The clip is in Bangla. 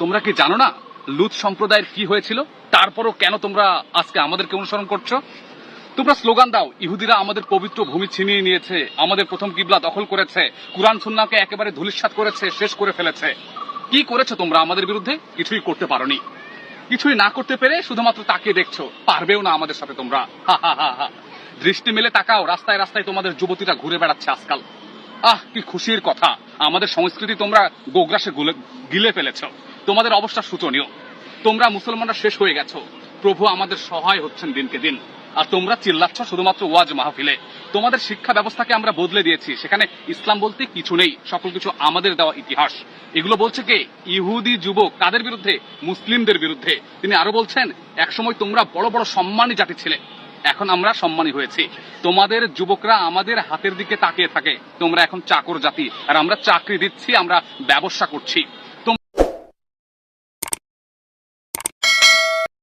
তোমরা কি জানো না লুত সম্প্রদায়ের কি হয়েছিল? তারপরও কেন তোমরা আজকে আমাদেরকে অনুসরণ করছ? তোমরা স্লোগান দাও, ইহুদিরা আমাদের পবিত্র ভূমি ছিনিয়ে নিয়েছে, আমাদের প্রথম কিবলা দখল করেছে, কুরআন সুন্নাকে একেবারে ধূলিসাৎ করেছে, শেষ করে ফেলেছে। কি করেছ তোমরা আমাদের বিরুদ্ধে? কিছুই করতে পারোনি। কিছুই না করতে পেরে শুধুমাত্র তাকিয়ে দেখছ, পারবেও না আমাদের সাথে তোমরা। দৃষ্টি মেলে তাকাও, রাস্তায় রাস্তায় তোমাদের যুবতীরা ঘুরে বেড়াচ্ছে আজকাল। আহ, কি খুশির কথা। আমাদের সংস্কৃতি তোমরা গোগ্রাসে গিলে ফেলেছ। তোমাদের অবস্থা শোচনীয়। তোমরা মুসলমানরা শেষ হয়ে গেছো। প্রভু আমাদের সহায় হচ্ছেন দিনকে দিন। আর তোমরা চিল্লাচ্ছ শুধুমাত্র ওয়াজ মাহফিলে। তোমাদের শিক্ষা ব্যবস্থাকে আমরা বদলে দিয়েছি। সেখানে ইসলাম বলতে কিছু নেই, সকল কিছু আমাদের দেওয়া ইতিহাস। এগুলো বলছে কে? ইহুদি যুবক। কাদের বিরুদ্ধে? মুসলিমদের বিরুদ্ধে। তিনি আরও বলছেন, একসময় তোমরা বড় বড় সম্মানী জাতি ছিলে। এখন আমরা সম্মানী হয়েছি। তোমাদের যুবকরা আমাদের হাতের দিকে তাকিয়ে থাকে। তোমরা এখন চাকর জাতি। আর আমরা চাকরি দিচ্ছি, আমরা ব্যবসা করছি।